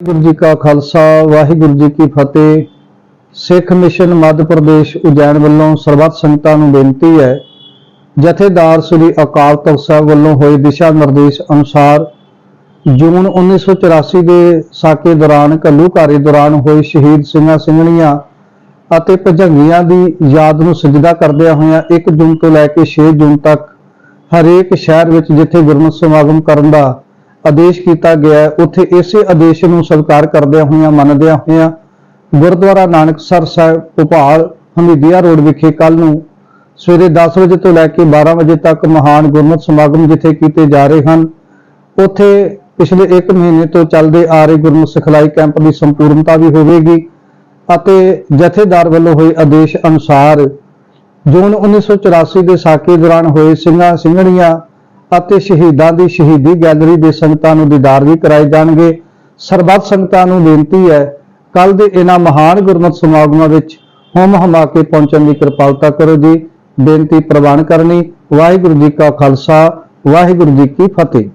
ਵਾਹਿਗੁਰੂ ਜੀ ਕਾ ਖਾਲਸਾ, ਵਾਹਿਗੁਰੂ ਜੀ ਕੀ ਫਤਿਹ। ਸਿੱਖ ਮਿਸ਼ਨ ਮੱਧ ਪ੍ਰਦੇਸ਼ ਉਜੈਨ ਵੱਲੋਂ ਸਰਬੱਤ ਸੰਗਤਾਂ ਨੂੰ ਬੇਨਤੀ ਹੈ, ਜਥੇਦਾਰ ਸ੍ਰੀ ਅਕਾਲ ਤਖਤ ਸਾਹਿਬ ਵੱਲੋਂ ਹੋਏ ਦਿਸ਼ਾ ਨਿਰਦੇਸ਼ ਅਨੁਸਾਰ ਜੂਨ 1984 ਦੇ ਸਾਕੇ ਦੌਰਾਨ, ਘੱਲੂਘਾਰੇ ਦੌਰਾਨ ਹੋਏ ਸ਼ਹੀਦ ਸਿੰਘਾਂ ਸਿੰਘਣੀਆਂ ਅਤੇ ਭਜੰਗੀਆਂ ਦੀ ਯਾਦ ਨੂੰ ਸਜਦਾ ਕਰਦਿਆਂ ਹੋਇਆਂ 1 ਜੂਨ ਤੋਂ ਲੈ ਕੇ 6 ਜੂਨ ਤੱਕ ਹਰੇਕ ਸ਼ਹਿਰ ਵਿੱਚ ਜਿੱਥੇ ਗੁਰਮਤਿ ਸਮਾਗਮ ਕਰਨ ਦਾ ਆਦੇਸ਼ ਕੀਤਾ ਗਿਆ ਹੈ ਉੱਥੇ ਇਸੇ ਆਦੇਸ਼ ਨੂੰ ਸਵੀਕਾਰ ਕਰਦਿਆਂ ਹੋਇਆਂ, ਮੰਨਦਿਆਂ ਹੋਇਆਂ ਗੁਰਦੁਆਰਾ ਨਾਨਕਸਰ ਸਾਹਿਬ ਭੋਪਾਲ ਹਮੀਦੀਆ ਰੋਡ ਵਿਖੇ ਕੱਲ ਨੂੰ ਸਵੇਰੇ 10 ਵਜੇ ਤੋਂ ਲੈ ਕੇ 12 ਵਜੇ ਤੱਕ ਮਹਾਨ ਗੁਰਮਤਿ ਸਮਾਗਮ ਜਿੱਥੇ ਕੀਤੇ ਜਾ ਰਹੇ ਹਨ। ਉੱਥੇ ਪਿਛਲੇ 1 ਮਹੀਨੇ ਤੋਂ ਚੱਲਦੇ ਆ ਰਹੇ ਗੁਰਮਤਿ ਸਿਖਲਾਈ ਕੈਂਪ ਦੀ ਸੰਪੂਰਨਤਾ ਵੀ ਹੋਵੇਗੀ ਅਤੇ ਜਥੇਦਾਰ ਵੱਲੋਂ ਹੋਏ ਆਦੇਸ਼ ਅਨੁਸਾਰ ਜੂਨ 1984 ਦੇ ਸਾਕੇ ਦੌਰਾਨ ਹੋਏ ਸਿੰਘਾਂ ਸਿੰਘਣੀਆਂ ਅਤੇ ਸ਼ਹੀਦਾਂ ਦੀ ਸ਼ਹੀਦੀ ਗੈਲਰੀ ਦੇ ਸੰਗਤਾਂ ਨੂੰ ਦੀਦਾਰ ਵੀ ਕਰਾਏ ਜਾਣਗੇ। ਸਰਬੱਤ ਸੰਗਤਾਂ ਨੂੰ ਬੇਨਤੀ ਹੈ ਕੱਲ ਦੇ ਇਹਨਾਂ ਮਹਾਨ ਗੁਰਮਤਿ ਸਮਾਗਮਾਂ ਵਿੱਚ ਹਮ ਹਮਾ ਕੇ ਪਹੁੰਚਣ ਦੀ ਕਿਰਪਾਲਤਾ ਕਰੋ ਜੀ। ਬੇਨਤੀ ਪ੍ਰਵਾਨ ਕਰਨੀ। ਵਾਹਿਗੁਰੂ ਜੀ ਕਾ ਖਾਲਸਾ, ਵਾਹਿਗੁਰੂ ਜੀ ਕੀ ਫਤਿਹ।